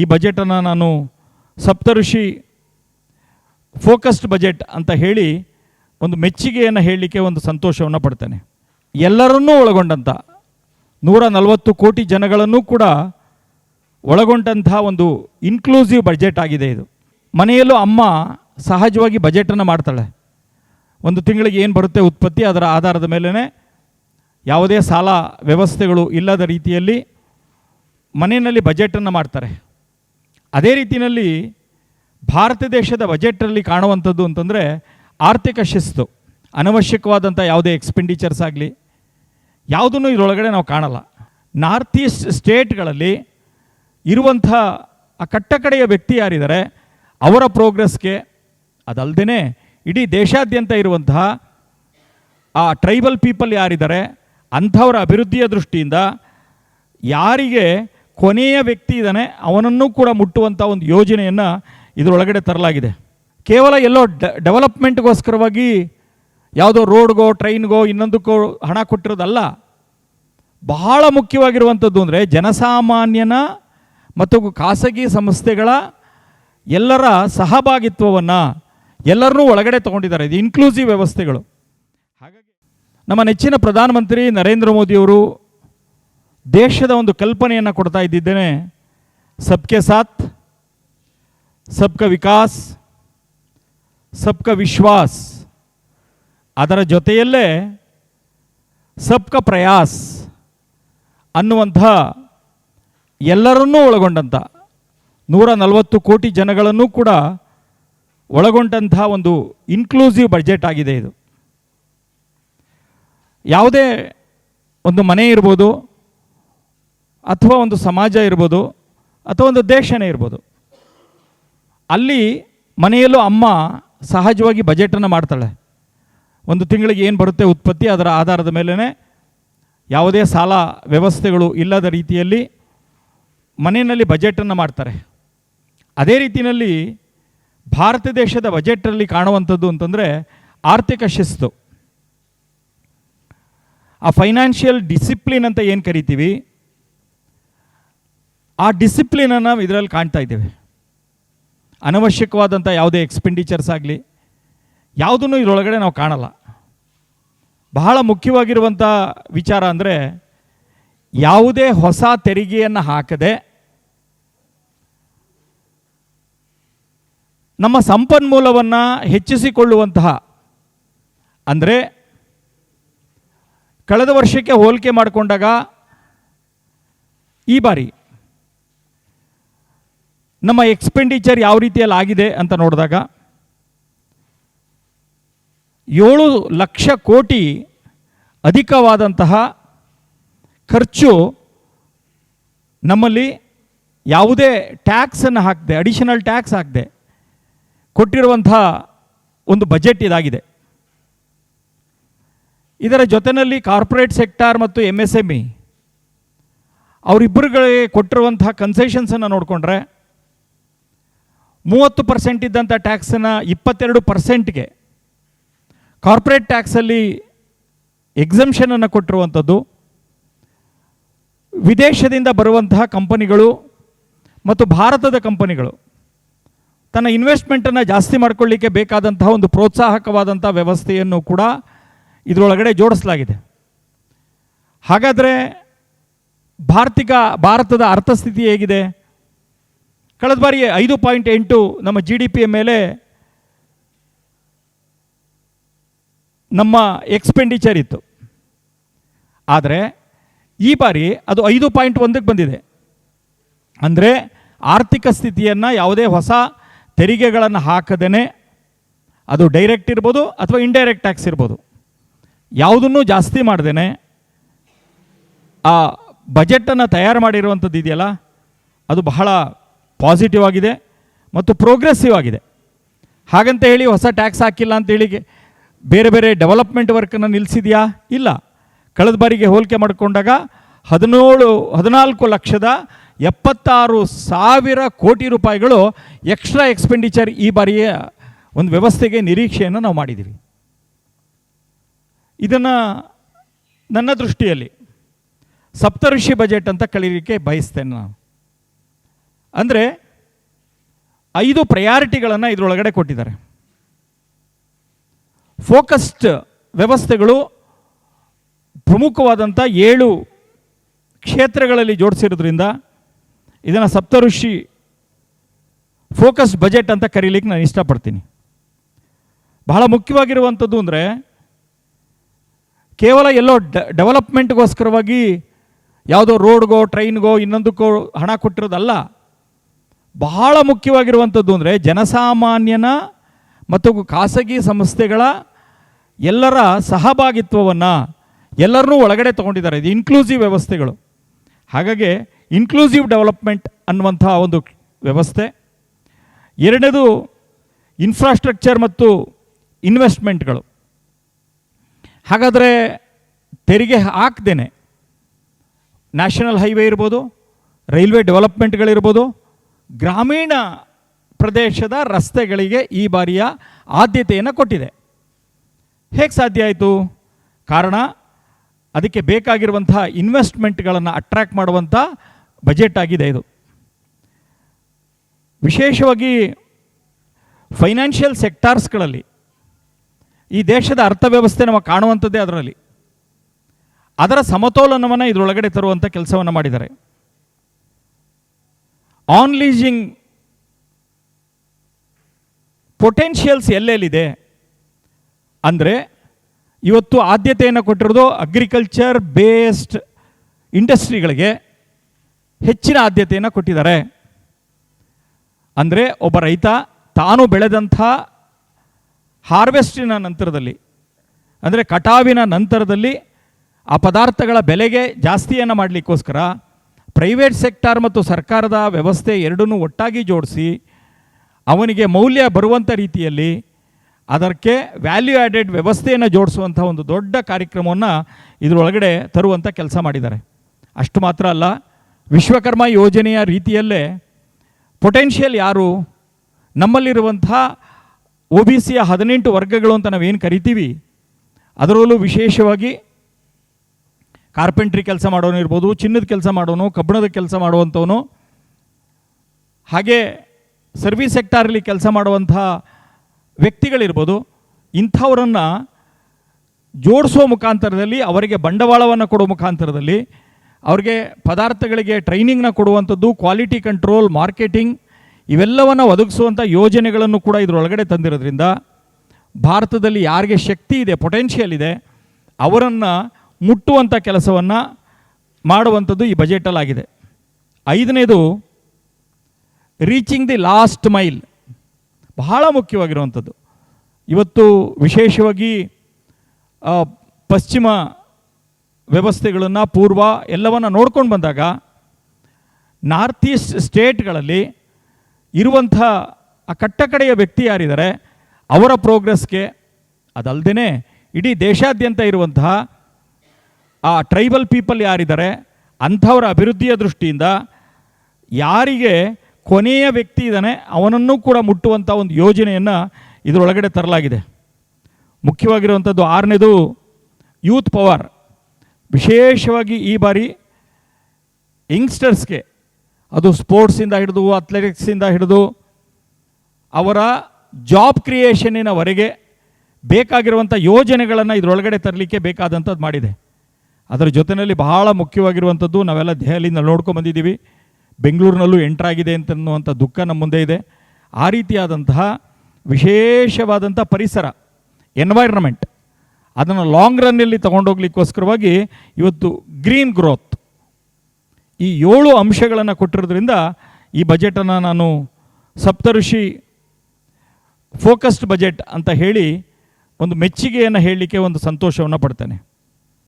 ಈ ಬಜೆಟನ್ನು ನಾನು ಸಪ್ತಋಷಿ focused budget ಅಂತ ಹೇಳಿ ಒಂದು ಮೆಚ್ಚುಗೆಯನ್ನು ಹೇಳಲಿಕ್ಕೆ ಒಂದು ಸಂತೋಷವನ್ನು ಪಡ್ತೇನೆ. ಎಲ್ಲರನ್ನೂ ಒಳಗೊಂಡಂಥ ನೂರ ನಲವತ್ತು ಕೋಟಿ ಜನಗಳನ್ನು ಕೂಡ ಒಳಗೊಂಡಂಥ ಒಂದು ಇನ್ಕ್ಲೂಸಿವ್ ಬಜೆಟ್ ಆಗಿದೆ ಇದು. ಮನೆಯಲ್ಲೂ ಅಮ್ಮ ಸಹಜವಾಗಿ ಬಜೆಟನ್ನು ಮಾಡ್ತಾಳೆ. ಒಂದು ತಿಂಗಳಿಗೆ ಏನು ಬರುತ್ತೆ ಉತ್ಪತ್ತಿ ಅದರ ಆಧಾರದ ಮೇಲೇ ಯಾವುದೇ ಸಾಲ ವ್ಯವಸ್ಥೆಗಳು ಇಲ್ಲದ ರೀತಿಯಲ್ಲಿ ಮನೆಯಲ್ಲಿ ಬಜೆಟನ್ನು ಮಾಡ್ತಾರೆ. ಅದೇ ರೀತಿಯಲ್ಲಿ ಭಾರತ ದೇಶದ ಬಜೆಟಲ್ಲಿ ಕಾಣುವಂಥದ್ದು ಅಂತಂದರೆ ಆರ್ಥಿಕ ಶಿಸ್ತು, ಅನವಶ್ಯಕವಾದಂಥ ಯಾವುದೇ ಎಕ್ಸ್ಪೆಂಡಿಚರ್ಸ್ ಆಗಲಿ, ಯಾವುದನ್ನು ಇದರೊಳಗಡೆ ನಾವು ಕಾಣಲ್ಲ. ನಾರ್ತ್ ಈಸ್ಟ್ ಸ್ಟೇಟ್ಗಳಲ್ಲಿ ಇರುವಂಥ ಆ ಕಟ್ಟಕಡೆಯ ವ್ಯಕ್ತಿ ಯಾರಿದ್ದಾರೆ, ಅವರ ಪ್ರೋಗ್ರೆಸ್ಗೆ ಅದಲ್ಲದೇ ಇಡೀ ದೇಶಾದ್ಯಂತ ಇರುವಂತಹ ಆ ಟ್ರೈಬಲ್ ಪೀಪಲ್ ಯಾರಿದ್ದಾರೆ, ಅಂಥವರ ಅಭಿವೃದ್ಧಿಯ ದೃಷ್ಟಿಯಿಂದ ಯಾರಿಗೆ ಕೊನೆಯ ವ್ಯಕ್ತಿ ಇದ್ದಾನೆ, ಅವನನ್ನು ಕೂಡ ಮುಟ್ಟುವಂಥ ಒಂದು ಯೋಜನೆಯನ್ನು ಇದರೊಳಗಡೆ ತರಲಾಗಿದೆ. ಕೇವಲ ಎಲ್ಲೋ ಡೆವಲಪ್ಮೆಂಟ್ಗೋಸ್ಕರವಾಗಿ ಯಾವುದೋ ರೋಡ್ಗೋ, ಟ್ರೈನ್ಗೋ, ಇನ್ನೊಂದಕ್ಕೋ ಹಣ ಕೊಟ್ಟಿರೋದಲ್ಲ. ಬಹಳ ಮುಖ್ಯವಾಗಿರುವಂಥದ್ದು ಅಂದರೆ ಜನಸಾಮಾನ್ಯನ ಮತ್ತು ಖಾಸಗಿ ಸಂಸ್ಥೆಗಳ ಎಲ್ಲರ ಸಹಭಾಗಿತ್ವವನ್ನು ಎಲ್ಲರನ್ನೂ ಒಳಗಡೆ ತೊಗೊಂಡಿದ್ದಾರೆ. ಇದು ಇನ್ಕ್ಲೂಸಿವ್ ವ್ಯವಸ್ಥೆಗಳು. ಹಾಗಾಗಿ ನಮ್ಮ ನೆಚ್ಚಿನ ಪ್ರಧಾನಮಂತ್ರಿ ನರೇಂದ್ರ ಮೋದಿಯವರು ದೇಶದ ಒಂದು ಕಲ್ಪನೆಯನ್ನು ಕೊಡ್ತಾ ಇದ್ದಿದ್ದೇನೆ. ಸಬ್ಕೆ ಸಾಥ್, ಸಬ್ಕ ವಿಕಾಸ್, ಸಬ್ಕ ವಿಶ್ವಾಸ್. ಅದರ ಜೊತೆಯಲ್ಲೇ ಸಬ್ಕ ಪ್ರಯಾಸ್ ಅನ್ನುವಂಥ ಎಲ್ಲರನ್ನೂ ಒಳಗೊಂಡಂಥ ನೂರ ನಲವತ್ತು ಕೋಟಿ ಜನಗಳನ್ನು ಕೂಡ ಒಳಗೊಂಡಂಥ ಒಂದು ಇನ್ಕ್ಲೂಸಿವ್ ಬಜೆಟ್ ಆಗಿದೆ ಇದು. ಯಾವುದೇ ಒಂದು ಮನೆ ಇರ್ಬೋದು ಅಥವಾ ಒಂದು ಸಮಾಜ ಇರ್ಬೋದು ಅಥವಾ ಒಂದು ದೇಶನೇ ಇರ್ಬೋದು. ಅಲ್ಲಿ ಮನೆಯಲ್ಲೂ ಅಮ್ಮ ಸಹಜವಾಗಿ ಬಜೆಟನ್ನು ಮಾಡ್ತಾಳೆ. ಒಂದು ತಿಂಗಳಿಗೆ ಏನು ಬರುತ್ತೆ ಉತ್ಪತ್ತಿ ಅದರ ಆಧಾರದ ಮೇಲೇ ಯಾವುದೇ ಸಾಲ ವ್ಯವಸ್ಥೆಗಳು ಇಲ್ಲದ ರೀತಿಯಲ್ಲಿ ಮನೆಯಲ್ಲಿ ಬಜೆಟನ್ನು ಮಾಡ್ತಾರೆ. ಅದೇ ರೀತಿಯಲ್ಲಿ ಭಾರತ ದೇಶದ ಬಜೆಟಲ್ಲಿ ಕಾಣುವಂಥದ್ದು ಅಂತಂದರೆ ಆರ್ಥಿಕ ಶಿಸ್ತು. ಆ ಫೈನಾನ್ಷಿಯಲ್ ಡಿಸಿಪ್ಲಿನ್ ಅಂತ ಏನು ಕರಿತೀವಿ? ಆ ಡಿಸಿಪ್ಲಿನನ್ನು ನಾವು ಇದರಲ್ಲಿ ಕಾಣ್ತಾ ಇದ್ದೇವೆ. ಅನವಶ್ಯಕವಾದಂಥ ಯಾವುದೇ ಎಕ್ಸ್ಪೆಂಡಿಚರ್ಸ್ ಆಗಲಿ, ಯಾವುದನ್ನು ಇದರೊಳಗಡೆ ನಾವು ಕಾಣಲ್ಲ. ಬಹಳ ಮುಖ್ಯವಾಗಿರುವಂಥ ವಿಚಾರ ಅಂದರೆ, ಯಾವುದೇ ಹೊಸ ತೆರಿಗೆಯನ್ನು ಹಾಕದೆ, ನಮ್ಮ ಸಂಪನ್ಮೂಲವನ್ನು ಹೆಚ್ಚಿಸಿಕೊಳ್ಳುವಂತಹ, ಅಂದರೆ, ಕಳೆದ ವರ್ಷಕ್ಕೆ ಹೋಲಿಕೆ ಮಾಡಿಕೊಂಡಾಗ, ಈ ಬಾರಿ ನಮ್ಮ ಎಕ್ಸ್ಪೆಂಡಿಚರ್ ಯಾವ ರೀತಿಯಲ್ಲಿ ಆಗಿದೆ ಅಂತ ನೋಡಿದಾಗ ಏಳು ಲಕ್ಷ ಕೋಟಿ ಅಧಿಕವಾದಂತಹ ಖರ್ಚು ನಮ್ಮಲ್ಲಿ ಯಾವುದೇ ಟ್ಯಾಕ್ಸನ್ನು ಹಾಕದೆ ಅಡಿಷನಲ್ ಟ್ಯಾಕ್ಸ್ ಹಾಕದೆ ಕೊಟ್ಟಿರುವಂಥ ಒಂದು ಬಜೆಟ್ ಇದಾಗಿದೆ. ಇದರ ಜೊತೆಯಲ್ಲಿ ಕಾರ್ಪೊರೇಟ್ ಸೆಕ್ಟಾರ್ ಮತ್ತು ಎಂ ಎಸ್ ಎಂ ಇ ಅವರಿಬ್ಬರುಗಳಿಗೆ ಕೊಟ್ಟಿರುವಂತಹ ಕನ್ಸೆಷನ್ಸನ್ನು ನೋಡಿಕೊಂಡ್ರೆ ಮೂವತ್ತು ಪರ್ಸೆಂಟ್ ಇದ್ದಂಥ ಟ್ಯಾಕ್ಸನ್ನು ಇಪ್ಪತ್ತೆರಡು ಪರ್ಸೆಂಟ್ಗೆ ಕಾರ್ಪೊರೇಟ್ ಟ್ಯಾಕ್ಸಲ್ಲಿ ಎಕ್ಸಮ್ಷನನ್ನು ಕೊಟ್ಟಿರುವಂಥದ್ದು. ವಿದೇಶದಿಂದ ಬರುವಂತಹ ಕಂಪನಿಗಳು ಮತ್ತು ಭಾರತದ ಕಂಪನಿಗಳು ತನ್ನ ಇನ್ವೆಸ್ಟ್ಮೆಂಟನ್ನು ಜಾಸ್ತಿ ಮಾಡಿಕೊಳ್ಳಿಕ್ಕೆ ಬೇಕಾದಂತಹ ಒಂದು ಪ್ರೋತ್ಸಾಹಕವಾದಂಥ ವ್ಯವಸ್ಥೆಯನ್ನು ಕೂಡ ಇದರೊಳಗಡೆ ಜೋಡಿಸಲಾಗಿದೆ. ಹಾಗಾದರೆ ಭಾರತಿಕ, ಭಾರತದ ಅರ್ಥಸ್ಥಿತಿ ಹೇಗಿದೆ? ಕಳೆದ ಬಾರಿ ಐದು ಪಾಯಿಂಟ್ ಎಂಟು ನಮ್ಮ ಜಿ ಡಿ ಪಿಯ ಮೇಲೆ ನಮ್ಮ ಎಕ್ಸ್ಪೆಂಡಿಚರ್ ಇತ್ತು. ಆದರೆ ಈ ಬಾರಿ ಅದು ಐದು ಪಾಯಿಂಟ್ ಒಂದಕ್ಕೆ ಬಂದಿದೆ. ಅಂದರೆ ಆರ್ಥಿಕ ಸ್ಥಿತಿಯನ್ನು ಯಾವುದೇ ಹೊಸ ತೆರಿಗೆಗಳನ್ನು ಹಾಕದೇ ಅದು ಡೈರೆಕ್ಟ್ ಇರ್ಬೋದು ಅಥವಾ ಇಂಡೈರೆಕ್ಟ್ ಟ್ಯಾಕ್ಸ್ ಇರ್ಬೋದು. ಯಾವುದನ್ನು ಜಾಸ್ತಿ ಮಾಡ್ದೇ ಆ ಬಜೆಟನ್ನು ತಯಾರು ಮಾಡಿರುವಂಥದ್ದು ಇದೆಯಲ್ಲ? ಅದು ಬಹಳ ಪಾಸಿಟಿವ್ ಆಗಿದೆ ಮತ್ತು ಪ್ರೋಗ್ರೆಸಿವ್ ಆಗಿದೆ. ಹಾಗಂತ ಹೇಳಿ ಹೊಸ ಟ್ಯಾಕ್ಸ್ ಹಾಕಿಲ್ಲ ಅಂತೇಳಿ ಬೇರೆ ಬೇರೆ ಡೆವಲಪ್ಮೆಂಟ್ ವರ್ಕನ್ನು ನಿಲ್ಲಿಸಿದೆಯಾ ಇಲ್ಲ. ಕಳೆದ ಬಾರಿಗೆ ಹೋಲಿಕೆ ಮಾಡಿಕೊಂಡಾಗ ಹದಿನೇಳು, ಹದಿನಾಲ್ಕು ಲಕ್ಷದ ಎಪ್ಪತ್ತಾರು ಸಾವಿರ ಕೋಟಿ ರೂಪಾಯಿಗಳು ಎಕ್ಸ್ಟ್ರಾ ಎಕ್ಸ್ಪೆಂಡಿಚರ್ ಈ ಬಾರಿಯ ಒಂದು ವ್ಯವಸ್ಥೆಗೆ ನಿರೀಕ್ಷೆಯನ್ನು ನಾವು ಮಾಡಿದ್ದೀವಿ ಇದನ್ನು ನನ್ನ ದೃಷ್ಟಿಯಲ್ಲಿ ಸಪ್ತಋಷಿ ಬಜೆಟ್ ಅಂತ ಕಳೀಲಿಕ್ಕೆ ಬಯಸ್ತೇನೆ ನಾನು. ಅಂದರೆ ಐದು ಪ್ರಯಾರಿಟಿಗಳನ್ನು ಇದರೊಳಗಡೆ ಕೊಟ್ಟಿದ್ದಾರೆ. ಫೋಕಸ್ಡ್ ವ್ಯವಸ್ಥೆಗಳು ಪ್ರಮುಖವಾದಂಥ ಏಳು ಕ್ಷೇತ್ರಗಳಲ್ಲಿ ಜೋಡಿಸಿರೋದ್ರಿಂದ ಇದನ್ನು ಸಪ್ತಋಷಿ ಫೋಕಸ್ ಬಜೆಟ್ ಅಂತ ಕರೀಲಿಕ್ಕೆ ನಾನು ಇಷ್ಟಪಡ್ತೀನಿ. ಬಹಳ ಮುಖ್ಯವಾಗಿರುವಂಥದ್ದು ಅಂದರೆ ಕೇವಲ ಎಲ್ಲೋ ಡೆವಲಪ್ಮೆಂಟ್ಗೋಸ್ಕರವಾಗಿ ಯಾವುದೋ ರೋಡ್ಗೋ ಟ್ರೈನ್ಗೋ ಇನ್ನೊಂದಕ್ಕೋ ಹಣ ಕೊಟ್ಟಿರೋದಲ್ಲ ಬಹಳ ಮುಖ್ಯವಾಗಿರುವಂಥದ್ದು ಅಂದರೆ ಜನಸಾಮಾನ್ಯನ ಮತ್ತು ಖಾಸಗಿ ಸಂಸ್ಥೆಗಳ ಎಲ್ಲರ ಸಹಭಾಗಿತ್ವವನ್ನು ಎಲ್ಲರನ್ನೂ ಒಳಗಡೆ ತೊಗೊಂಡಿದ್ದಾರೆ. ಇದು ಇನ್ಕ್ಲೂಸಿವ್ ವ್ಯವಸ್ಥೆಗಳು. ಹಾಗಾಗಿ ಇನ್ಕ್ಲೂಸಿವ್ ಡೆವಲಪ್ಮೆಂಟ್ ಅನ್ನುವಂಥ ಒಂದು ವ್ಯವಸ್ಥೆ. ಎರಡನೇದು ಇನ್ಫ್ರಾಸ್ಟ್ರಕ್ಚರ್ ಮತ್ತು ಇನ್ವೆಸ್ಟ್ಮೆಂಟ್ಗಳು ಹಾಗಾದರೆ ತೆರಿಗೆ ಹಾಕ್ದೇನೆ. ನ್ಯಾಷನಲ್ ಹೈವೇ ಇರ್ಬೋದು ರೈಲ್ವೆ ಡೆವಲಪ್ಮೆಂಟ್ಗಳಿರ್ಬೋದು ಗ್ರಾಮೀಣ ಪ್ರದೇಶದ ರಸ್ತೆಗಳಿಗೆ ಈ ಬಾರಿಯ ಆದ್ಯತೆಯನ್ನು ಕೊಟ್ಟಿದೆ. ಹೇಗೆ ಸಾಧ್ಯ ಆಯಿತು? ಕಾರಣ, ಅದಕ್ಕೆ ಬೇಕಾಗಿರುವಂಥ ಇನ್ವೆಸ್ಟ್ಮೆಂಟ್ಗಳನ್ನು ಅಟ್ರ್ಯಾಕ್ಟ್ ಮಾಡುವಂಥ ಬಜೆಟ್ ಆಗಿದೆ ಇದು. ವಿಶೇಷವಾಗಿ ಫೈನಾನ್ಷಿಯಲ್ ಸೆಕ್ಟಾರ್ಸ್ಗಳಲ್ಲಿ, ಈ ದೇಶದ ಅರ್ಥವ್ಯವಸ್ಥೆ ನಾವು ಕಾಣುವಂಥದ್ದೇ ಅದರಲ್ಲಿ. ಅದರ ಸಮತೋಲನವನ್ನು ಇದರೊಳಗಡೆ ತರುವಂಥ ಕೆಲಸವನ್ನು ಮಾಡಿದ್ದಾರೆ. ಆನ್ ಲೀಸಿಂಗ್ ಪೊಟೆನ್ಷಿಯಲ್ಸ್ ಎಲ್ಲೆಲ್ಲಿದೆ? ಅಂದರೆ ಇವತ್ತು ಆದ್ಯತೆಯನ್ನು ಕೊಟ್ಟಿರೋದು ಅಗ್ರಿಕಲ್ಚರ್ ಬೇಸ್ಡ್ ಇಂಡಸ್ಟ್ರಿಗಳಿಗೆ ಹೆಚ್ಚಿನ ಆದ್ಯತೆಯನ್ನು ಕೊಟ್ಟಿದ್ದಾರೆ. ಅಂದರೆ ಒಬ್ಬ ರೈತ ತಾನು ಬೆಳೆದಂಥ ಹಾರ್ವೆಸ್ಟಿನ ನಂತರದಲ್ಲಿ, ಅಂದರೆ ಕಟಾವಿನ ನಂತರದಲ್ಲಿ ಆ ಪದಾರ್ಥಗಳ ಬೆಲೆಗೆ ಜಾಸ್ತಿಯನ್ನು ಮಾಡಲಿಕ್ಕೋಸ್ಕರ ಪ್ರೈವೇಟ್ ಸೆಕ್ಟಾರ್ ಮತ್ತು ಸರ್ಕಾರದ ವ್ಯವಸ್ಥೆ ಎರಡನ್ನೂ ಒಟ್ಟಾಗಿ ಜೋಡಿಸಿ ಅವನಿಗೆ ಮೌಲ್ಯ ಬರುವಂಥ ರೀತಿಯಲ್ಲಿ ಅದಕ್ಕೆ ವ್ಯಾಲ್ಯೂ ಆ್ಯಡೆಡ್ ವ್ಯವಸ್ಥೆಯನ್ನು ಜೋಡಿಸುವಂಥ ಒಂದು ದೊಡ್ಡ ಕಾರ್ಯಕ್ರಮವನ್ನು ಇದರೊಳಗಡೆ ತರುವಂಥ ಕೆಲಸ ಮಾಡಿದ್ದಾರೆ. ಅಷ್ಟು ಮಾತ್ರ ಅಲ್ಲ, ವಿಶ್ವಕರ್ಮ ಯೋಜನೆಯ ರೀತಿಯಲ್ಲೇ ಪೊಟೆನ್ಷಿಯಲ್ ಯಾರು? ನಮ್ಮಲ್ಲಿರುವಂಥ ಒ ಬಿ ಸಿಯ ಹದಿನೆಂಟು ವರ್ಗಗಳು ಅಂತ ನಾವೇನು ಕರಿತೀವಿ? ಅದರಲ್ಲೂ ವಿಶೇಷವಾಗಿ ಕಾರ್ಪೆಂಟ್ರಿ ಕೆಲಸ ಮಾಡೋನು ಇರ್ಬೋದು, ಚಿನ್ನದ ಕೆಲಸ ಮಾಡೋನು, ಕಬ್ಬಣದ ಕೆಲಸ ಮಾಡುವಂಥವನು. ಹಾಗೆ ಸರ್ವಿಸ್ ಸೆಕ್ಟಾರಲ್ಲಿ ಕೆಲಸ ಮಾಡುವಂಥ ವ್ಯಕ್ತಿಗಳಿರ್ಬೋದು, ಇಂಥವರನ್ನು ಜೋಡಿಸುವ ಮುಖಾಂತರದಲ್ಲಿ, ಅವರಿಗೆ ಬಂಡವಾಳವನ್ನು ಕೊಡುವ ಮುಖಾಂತರದಲ್ಲಿ, ಅವ್ರಿಗೆ ಪದಾರ್ಥಗಳಿಗೆ ಟ್ರೈನಿಂಗ್ನ ಕೊಡುವಂಥದ್ದು, ಕ್ವಾಲಿಟಿ ಕಂಟ್ರೋಲ್, ಮಾರ್ಕೆಟಿಂಗ್ ಇವೆಲ್ಲವನ್ನು ಒದಗಿಸುವಂಥ ಯೋಜನೆಗಳನ್ನು ಕೂಡ ಇದರೊಳಗಡೆ ತಂದಿರೋದ್ರಿಂದ ಭಾರತದಲ್ಲಿ ಯಾರಿಗೆ ಶಕ್ತಿ ಇದೆ, ಪೊಟೆನ್ಷಿಯಲ್ ಇದೆ, ಅವರನ್ನು ಮುಟ್ಟುವಂಥ ಕೆಲಸವನ್ನು ಮಾಡುವಂಥದ್ದು ಈ ಬಜೆಟಲ್ಲಾಗಿದೆ. ಐದನೇದು ರೀಚಿಂಗ್ ದಿ ಲಾಸ್ಟ್ ಮೈಲ್ ಬಹಳ ಮುಖ್ಯವಾಗಿರುವಂಥದ್ದು. ಇವತ್ತು ವಿಶೇಷವಾಗಿ ಪಶ್ಚಿಮ ವ್ಯವಸ್ಥೆಗಳನ್ನು ಪೂರ್ವ ಎಲ್ಲವನ್ನು ನೋಡ್ಕೊಂಡು ಬಂದಾಗ ನಾರ್ತ್ ಈಸ್ಟ್ ಸ್ಟೇಟ್ಗಳಲ್ಲಿ ಇರುವಂಥ ಆ ಕಟ್ಟಕಡೆಯ ವ್ಯಕ್ತಿ ಯಾರಿದ್ದಾರೆ, ಅವರ ಪ್ರೋಗ್ರೆಸ್ಗೆ ಅದಲ್ಲದೇ ಇಡೀ ದೇಶಾದ್ಯಂತ ಇರುವಂತಹ ಆ ಟ್ರೈಬಲ್ ಪೀಪಲ್ ಯಾರಿದ್ದಾರೆ? ಅಂಥವರ ಅಭಿವೃದ್ಧಿಯ ದೃಷ್ಟಿಯಿಂದ ಯಾರಿಗೆ ಕೊನೆಯ ವ್ಯಕ್ತಿ ಇದ್ದಾನೆ, ಅವನನ್ನು ಕೂಡ ಮುಟ್ಟುವಂಥ ಒಂದು ಯೋಜನೆಯನ್ನು ಇದರೊಳಗಡೆ ತರಲಾಗಿದೆ. ಮುಖ್ಯವಾಗಿರುವಂಥದ್ದು ಆರನೇದು ಯೂತ್ ಪವರ್. ವಿಶೇಷವಾಗಿ ಈ ಬಾರಿ ಯಂಗ್ಸ್ಟರ್ಸ್ಗೆ ಅದು ಸ್ಪೋರ್ಟ್ಸಿಂದ ಹಿಡಿದು ಅಥ್ಲೆಟಿಕ್ಸಿಂದ ಹಿಡಿದು, ಅವರ ಜಾಬ್ ಕ್ರಿಯೇಷನ್ನಿನವರೆಗೆ ಬೇಕಾಗಿರುವಂಥ ಯೋಜನೆಗಳನ್ನು ಇದರೊಳಗಡೆ ತರಲಿಕ್ಕೆ ಬೇಕಾದಂಥದ್ದು ಮಾಡಿದೆ. ಅದರ ಜೊತೆಯಲ್ಲಿ ಬಹಳ ಮುಖ್ಯವಾಗಿರುವಂಥದ್ದು ನಾವೆಲ್ಲ ದೆಹಲಿಯಿಂದ ನೋಡ್ಕೊಂಡು ಬಂದಿದ್ದೀವಿ. ಬೆಂಗಳೂರಿನಲ್ಲೂ ಎಂಟ್ರಾಗಿದೆ ಅಂತನ್ನುವಂಥ ದುಃಖ ನಮ್ಮ ಮುಂದೆ ಇದೆ. ಆ ರೀತಿಯಾದಂತಹ ವಿಶೇಷವಾದಂಥ ಪರಿಸರ ಎನ್ವೈರ್ನಮೆಂಟ್ ಅದನ್ನು ಲಾಂಗ್ ರನ್ನಲ್ಲಿ ತಗೊಂಡೋಗ್ಲಿಕ್ಕೋಸ್ಕರವಾಗಿ ಇವತ್ತು ಗ್ರೀನ್ ಗ್ರೋತ್ ಈ ಏಳು ಅಂಶಗಳನ್ನು ಕೊಟ್ಟಿರೋದ್ರಿಂದ ಈ ಬಜೆಟನ್ನು ನಾನು ಸಪ್ತಋಷಿ ಫೋಕಸ್ಡ್ ಬಜೆಟ್ ಅಂತ ಹೇಳಿ ಒಂದು ಮೆಚ್ಚುಗೆಯನ್ನು ಹೇಳಲಿಕ್ಕೆ ಒಂದು ಸಂತೋಷವನ್ನು ಪಡ್ತೇನೆ.